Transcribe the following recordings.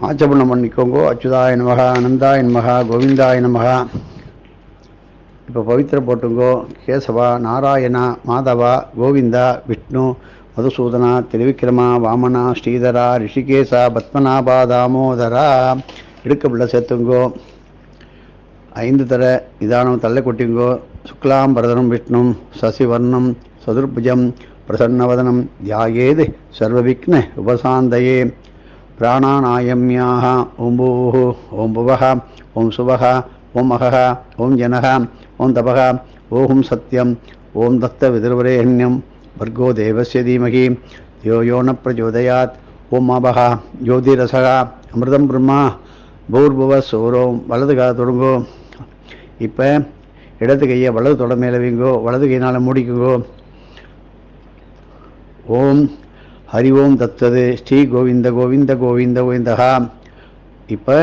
ஆச்சபணம் பண்ணிக்கோங்கோ. அச்சுதாய நமகா அனந்தாய நமகா கோவிந்தாய நமகா. இப்போ பவித்திர போட்டுங்கோ. கேசவா நாராயணா மாதவா கோவிந்தா விஷ்ணு மதுசூதனா திருவிக்ரமா வாமனா ஸ்ரீதரா ரிஷிகேசா பத்மநாபா தாமோதரா. இடுக்கப்பிள்ள சேர்த்துங்கோ. ஐந்து தர நிதானம் தள்ள கொட்டிங்கோ. சுக்லாம் பரதனம் விஷ்ணும் சசிவர்ணம் சதுர்புஜம் பிரசன்னவதனம் தியாயேது சர்வவிக்ன உபசாந்தயே. பிராணாநாயமியாக ஓம் பூः ஓம் புவः ஓம் சுவः ஓம் அகः ஓம் ஜனः ஓம் தபः ஓம் சத்யம் ஓம் தத்த விதிர்வரேண்யம் வர்கோ தேவசிய தீமகி யோ யோன ந பிரச்சோதயாத் ஓம் அபக ஜோதிரசகா அமிர்தம் பிரம்மா பூர்புவ சோரோம் வலது கா தொடங்கோ இப்போ இடது கையை வலது தொட மேலே வைங்கோ வலது கையினால் மூடிக்குங்கோ। ஓம் ஹரி ஓம் தத்தது ஸ்ரீ கோவிந்த கோவிந்த கோவிந்த கோவிந்தகா இப்போ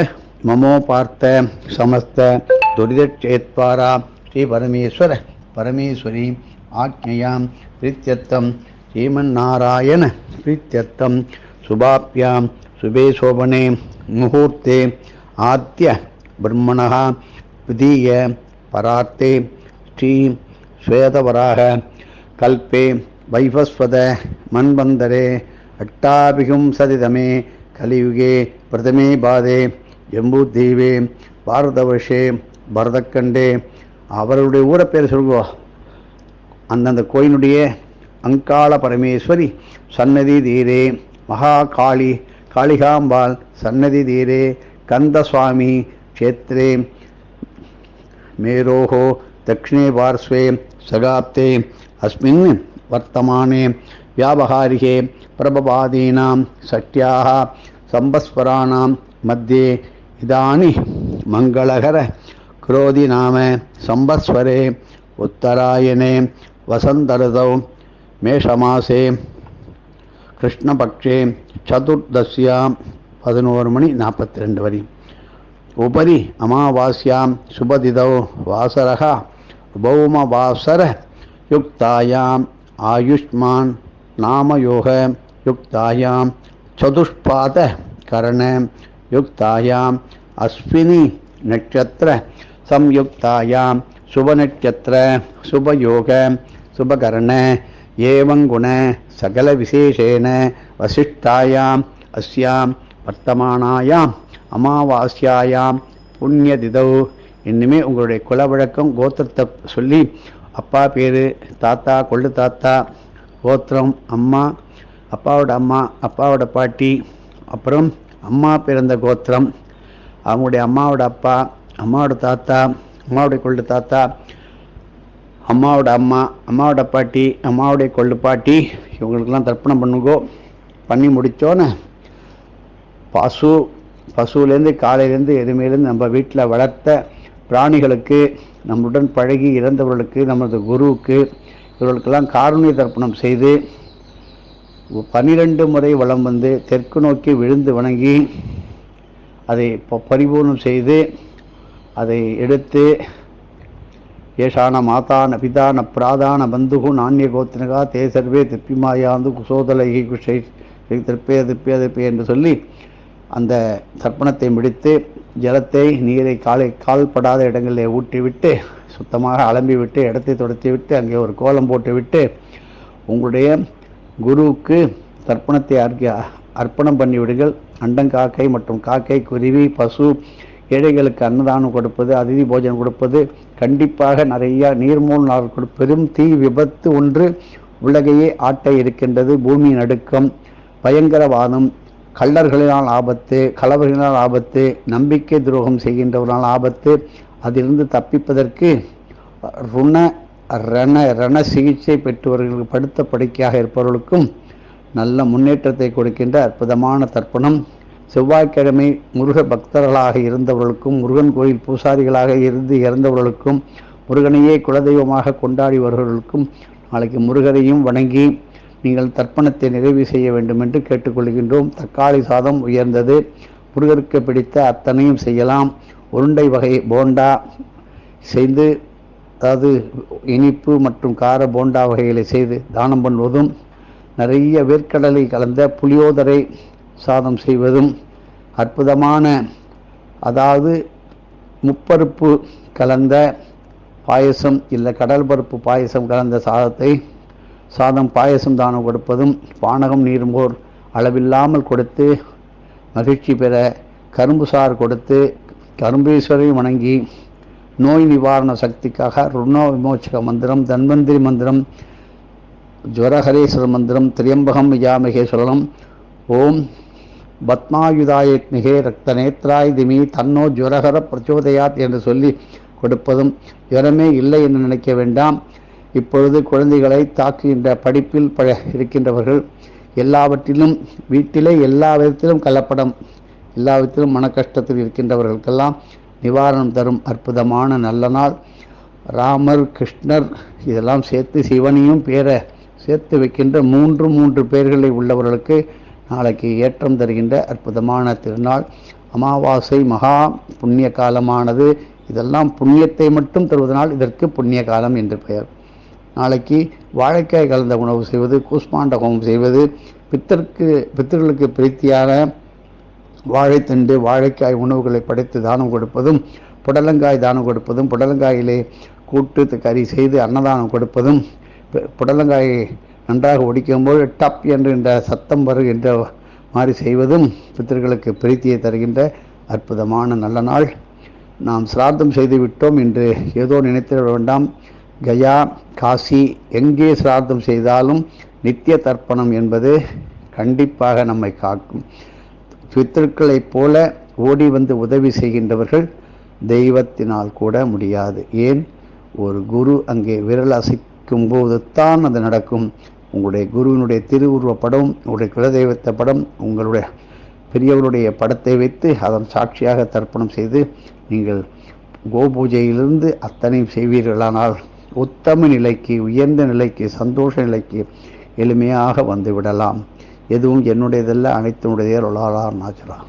மமோ பார்த்த சமஸ்த துரிதேத்வாரா ஸ்ரீ பரமேஸ்வர பரமேஸ்வரி ஆக்ஞயாம் பிரீத்தியத்தம் ஸ்ரீமன்னாராயண பிரீத்தியத்தம் சுபாப்யாம் சுபே சோபனே முகூர்த்தே ஆத்திய பிரம்மணः द्वितीय परार्ते श्री श्वेतवराह कल्पे वैवस्वत मन्वन्तरे अट्टाभिंशतितमे कलियुगे प्रथमे पादे ஜம்பூத்தீவே பாரதவர்ஷே பரதக்கண்டே அவருடைய ஊரை பேர் சொல்லுவோ அந்தந்த கோயிலுடைய அங்காள பரமேஸ்வரி சன்னதி தீரே மகாகாளி காளிகாம்பாள் சன்னதி தீரே கந்தசுவாமி க்ஷேத்ரே मेरोः दक्षिणे पार्श्वे सगाप्ते अस्मिन् वर्तमाने व्यावहारिके प्रभवादीनां षट्याः संवत्सराणां मध्ये इदानि मङ्गलकर क्रोधि नाम संवत्सरे उत्तरायणे वसन्तऋतौ मेषमासे कृष्णपक्षे चतुर्दश्यां பதினோரு மணி நாற்பத்தி ரெண்டு வரி उपरि अमावास्यां शुभदिदौ वासरः भौमवासरयुक्तायाम् आयुष्मान् नामयोगयुक्तायां चतुष्पादकरणयुक्तायाम् अश्विनी नक्षत्र संयुक्तायां शुभनक्षत्र शुभयोग शुभकर्ण एवं गुण सकलविशेषेण वसिष्ठायाम् अस्यां वर्तमानायाम् அமாவாஸ்யாயாம் புண்ணியதிதௌ இன்னுமே உங்களுடைய குல வழக்கம் கோத்திரத்தை சொல்லி அப்பா பேர் தாத்தா கொள்ளு தாத்தா கோத்திரம் அம்மா அப்பாவோட அம்மா அப்பாவோட பாட்டி அப்புறம் அம்மா பிறந்த கோத்திரம் அவங்களுடைய அம்மாவோட அப்பா அம்மாவோட தாத்தா அம்மாவுடைய கொள்ளு தாத்தா அம்மாவோட அம்மா அம்மாவோட பாட்டி அம்மாவுடைய கொள்ளு பாட்டி இவங்களுக்கெல்லாம் தர்ப்பணம் பண்ணுங்கோ. பண்ணி முடித்தோன்னே பசு பசுலேருந்து காலையிலேருந்து எதுவுமேலேருந்து நம்ம வீட்டில் வளர்த்த பிராணிகளுக்கு நம்முடன் பழகி இறந்தவர்களுக்கு நமது குருவுக்கு இவர்களுக்கெல்லாம் காரணிய தர்ப்பணம் செய்து பனிரெண்டு முறை வளம் வந்து தெற்கு நோக்கி விழுந்து வணங்கி அதை ப- பரிபூர்ணம் செய்து அதை எடுத்து ஏஷான மாதான பிதான பிராதான பந்துகு நாண்ய கோத்தினகா தே சர்வே குசோதலகி குஷை திருப்பே திருப்பே திருப்பே என்று சொல்லி அந்த தர்ப்பணத்தை முடித்து ஜலத்தை நீரை காலை கால்படாத இடங்களில் ஊட்டிவிட்டு சுத்தமாக அலம்பிவிட்டு இடத்தை துடைத்து விட்டு அங்கே ஒரு கோலம் போட்டுவிட்டு உங்களுடைய குருவுக்கு தர்ப்பணத்தை அர்க்க அர்ப்பணம் பண்ணிவிடுங்கள். அண்டங்காக்கை மற்றும் காக்கை குருவி பசு ஏழைகளுக்கு அன்னதானம் கொடுப்பது அதிதி போஜனம் கொடுப்பது கண்டிப்பாக நிறைய நீர்மூல் நாள் கொடுப்பதும் பெரும் தீ விபத்து ஒன்று உலகையே ஆட்ட இருக்கின்றது. பூமி நடுக்கம் பயங்கரவாதம் கள்ளர்களினால் ஆபத்து கலவர்களினால் ஆபத்து நம்பிக்கை துரோகம் செய்கின்றவர்களால் ஆபத்து அதிலிருந்து தப்பிப்பதற்கு ருண ரண ரண சிகிச்சை பெற்றவர்களுக்கு படுத்த படுக்கையாக இருப்பவர்களுக்கும் நல்ல முன்னேற்றத்தை கொடுக்கின்ற அற்புதமான தர்ப்பணம். செவ்வாய்க்கிழமை முருக பக்தர்களாக இருந்தவர்களுக்கும் முருகன் கோயில் பூசாரிகளாக இருந்து இறந்தவர்களுக்கும் முருகனையே குலதெய்வமாக கொண்டாடி வருபவர்களுக்கும் நாளைக்கு முருகனையும் வணங்கி நீங்கள் தர்ப்பணத்தை நிறைவு செய்ய வேண்டும் என்று கேட்டுக்கொள்கின்றோம். தக்காளி சாதம் உயர்ந்தது. முருகருக்கு பிடித்த அத்தனையும் செய்யலாம். உருண்டை வகை போண்டா செய்து அதாவது இனிப்பு மற்றும் கார போண்டா வகைகளை செய்து தானம் பண்ணுவதும் நிறைய வேர்க்கடலை கலந்த புளியோதரை சாதம் செய்வதும் அற்புதமான அதாவது முப்பருப்பு கலந்த பாயசம் இல்லை கடல் பருப்பு பாயசம் கலந்த சாதத்தை சாதம் பாயசம் தானம் கொடுப்பதும் பானகம் நீரும்போர் அளவில்லாமல் கொடுத்து மகிழ்ச்சி பெற கரும்பு சாறு கொடுத்து கரும்பீஸ்வரை வணங்கி நோய் நிவாரண சக்திக்காக ருணோ விமோச்சக மந்திரம் தன்வந்திரி மந்திரம் ஜுவரஹரேஸ்வர மந்திரம் திரியம்பகம் விஜாமகே சொல்லலாம் ஓம் பத்மாயுதாயத்மிகே ரக்த நேத்ராய் திமி தன்னோ ஜுவரஹர பிரச்சோதயாத் என்று சொல்லி கொடுப்பதும் ஜுவரமே இல்லை என்று நினைக்க வேண்டாம். இப்பொழுது குழந்தைகளை தாக்குகின்ற படிப்பில் ப இருக்கின்றவர்கள் எல்லாவற்றிலும் வீட்டிலே எல்லா விதத்திலும் கலப்படம் எல்லா விதத்திலும் மன கஷ்டத்தில் இருக்கின்றவர்களுக்கெல்லாம் நிவாரணம் தரும் அற்புதமான நல்ல நாள். ராமர் கிருஷ்ணர் இதெல்லாம் சேர்த்து சிவனையும் பேரை சேர்த்து வைக்கின்ற மூன்று மூன்று பேர்களை உள்ளவர்களுக்கு நாளைக்கு ஏற்றம் தருகின்ற அற்புதமான திருநாள். அமாவாசை மகா புண்ணிய காலமானது. இதெல்லாம் புண்ணியத்தை மட்டும் தருவதனால் இதற்கு புண்ணிய காலம் என்று பெயர். நாளைக்கு வாழைக்காய் கலந்த உணவு செய்வது கூஷ்மாண்டகம் ஹோமம் செய்வது பித்தருக்கு பித்தர்களுக்கு பிரீத்தியான வாழைத்தண்டு வாழைக்காய் உணவுகளை படைத்து தானம் கொடுப்பதும் புடலங்காய் தானம் கொடுப்பதும் புடலங்காயிலே கூட்டு கறி செய்து அன்னதானம் கொடுப்பதும் புடலங்காய் புடலங்காயை நன்றாக ஒடிக்கும்போது டப் என்று சத்தம் வருகின்ற மாதிரி செய்வதும் பித்தர்களுக்கு பிரீத்தியை தருகின்ற அற்புதமான நல்ல நாள். நாம் சிராத்தம் செய்து விட்டோம் என்று ஏதோ நினைத்திட வேண்டாம். கயா காசி எங்கே சிராத்தம் செய்தாலும் நித்திய தர்ப்பணம் என்பது கண்டிப்பாக நம்மை காக்கும். பித்தர்களைப் போல ஓடி வந்து உதவி செய்கின்றவர்கள் தெய்வத்தினால் கூட முடியாது. ஏன்? ஒரு குரு அங்கே விரல் அசைக்கும் போது தான் அது நடக்கும். உங்களுடைய குருவினுடைய திருவுருவ படம் உங்களுடைய குலதெய்வத்த படம் உங்களுடைய பெரியவருடைய படத்தை வைத்து அதன் சாட்சியாக தர்ப்பணம் செய்து நீங்கள் கோபூஜையிலிருந்து அத்தனை செய்வீர்களானால் உத்தம நிலைக்கு உயர்ந்த நிலைக்கு சந்தோஷ நிலைக்கு எளிமையாக வந்து விடலாம். எதுவும் என்னுடையதல்ல அனைத்தினுடைய ரொலாலா நாச்சலாம்